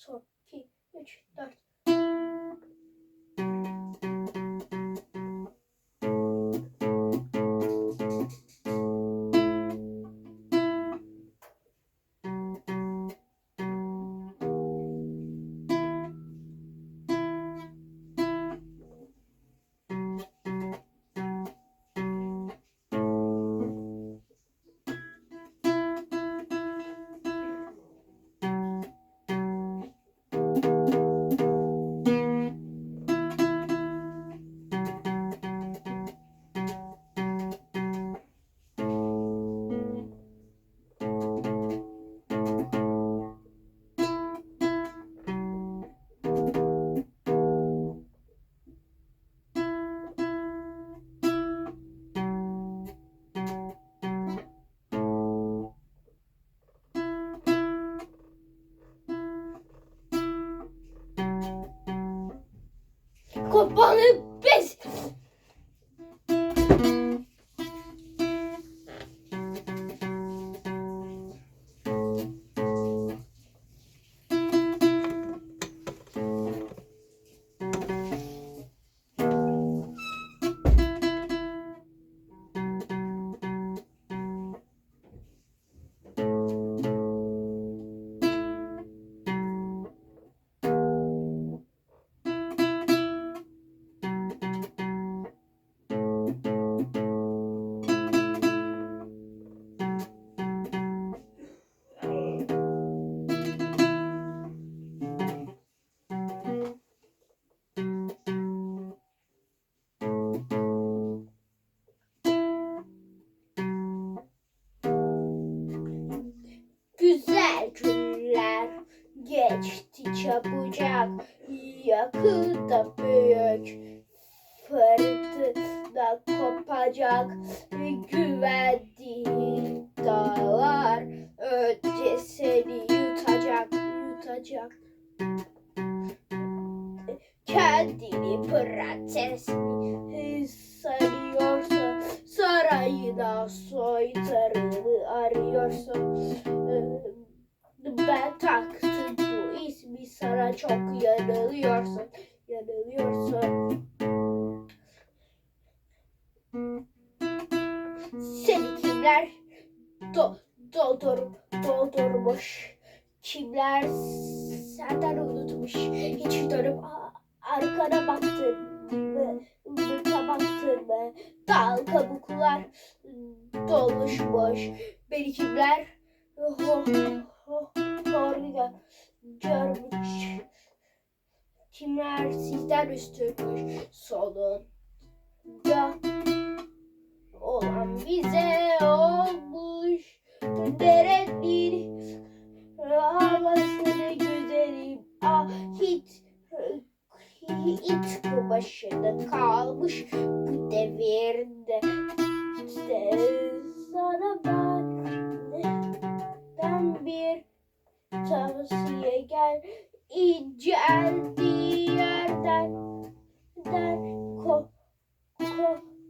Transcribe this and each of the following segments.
错，T 又取。Biz. Çabucak yakında büyük. Fırtına kopacak güvendiğin dağlar önce seni yutacak yutacak. Kendini prenses mi sanıyorsa sarayına soytarını arıyorsun ben taktım bu ismi sana çok yanılıyorsun yanılıyorsun. Seni kimler do doldur doldurmuş? Kimler senden unutmuş? Hiç dönüp arkana baktın mı mı baktın mı? Dal kabuklar doluşmuş beni kimler ho ho horga görmüş. Kimler sizden üstünmüş sonunda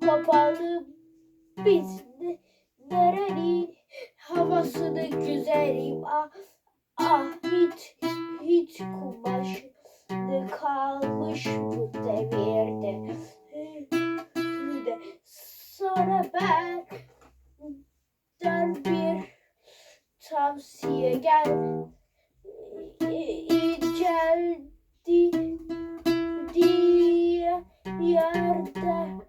ko, kopalım biz de nerenin havasını güzelim ah ah hiç hiç kumaş kalmış bu devirde. De sonra ben bir tavsiye gel. İnceldi diye yerde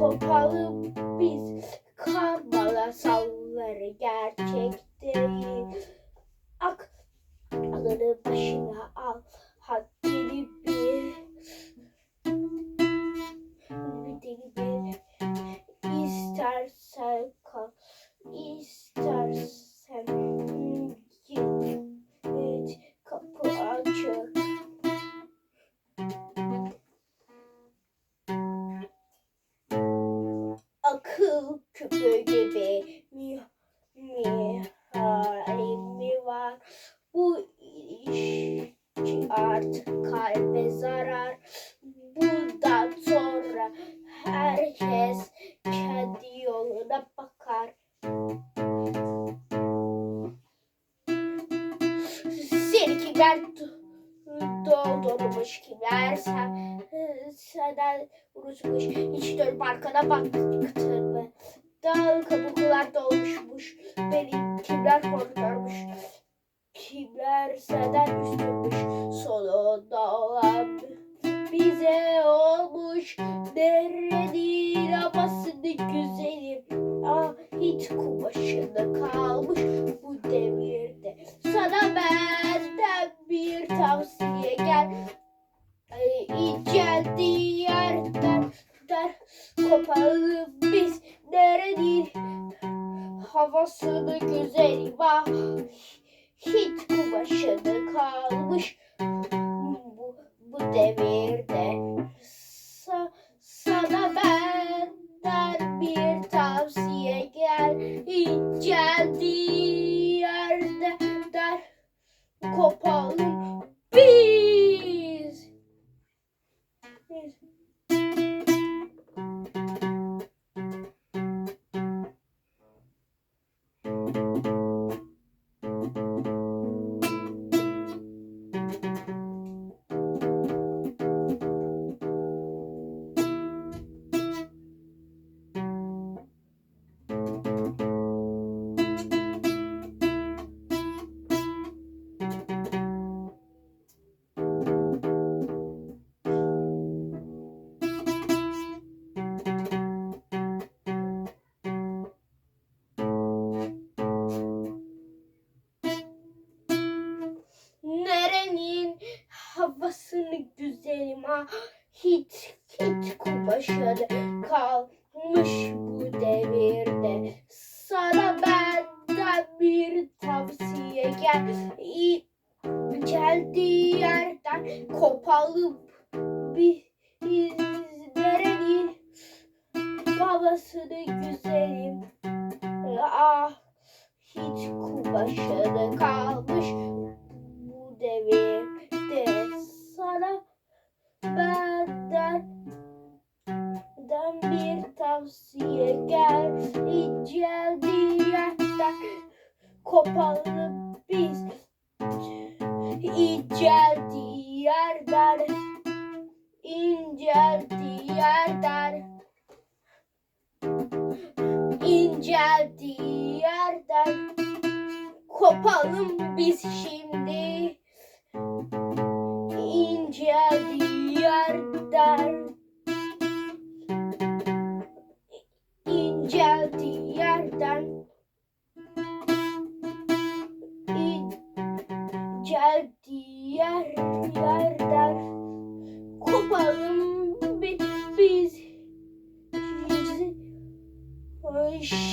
kopalım biz. Karmala salları gerçek do- doldurmuş kimler sen senden unutmuş hiç dönüp arkana baktın mı? Dağ kabuklar dolmuşmuş. Beni kimler korkutmuş kimler senden üstünmüş? Sonunda olan bize olmuş. Nerenin amasını güzelim ah hiç kumaşında kalmış tavsiye gel. Ay, inceldiği yerden der. Kopalım biz nerenin havasını güzelim ah hiç kumaşında kalmış. Bu, bu devirde Sa- sana benden bir tavsiye gel. İnceldiği yerde der. Kopalım havasını güzelim ha hiç hiç kumaşadı kalmış bu devirde. Sana benden bir tavsiye gel. İ- geldiği yerden kopalım biz nerenin havasını güzelim ah. Hiç kumaşadı kalmış bu devirde sana benden den bir tavsiye gel. İnceldiği yerden kopalım biz. İnceldiği yerden inceldiği yerden inceldiği yerden kopalım biz şimdi yerden inceldiği yer yerden kopalım biz. Biz şimdi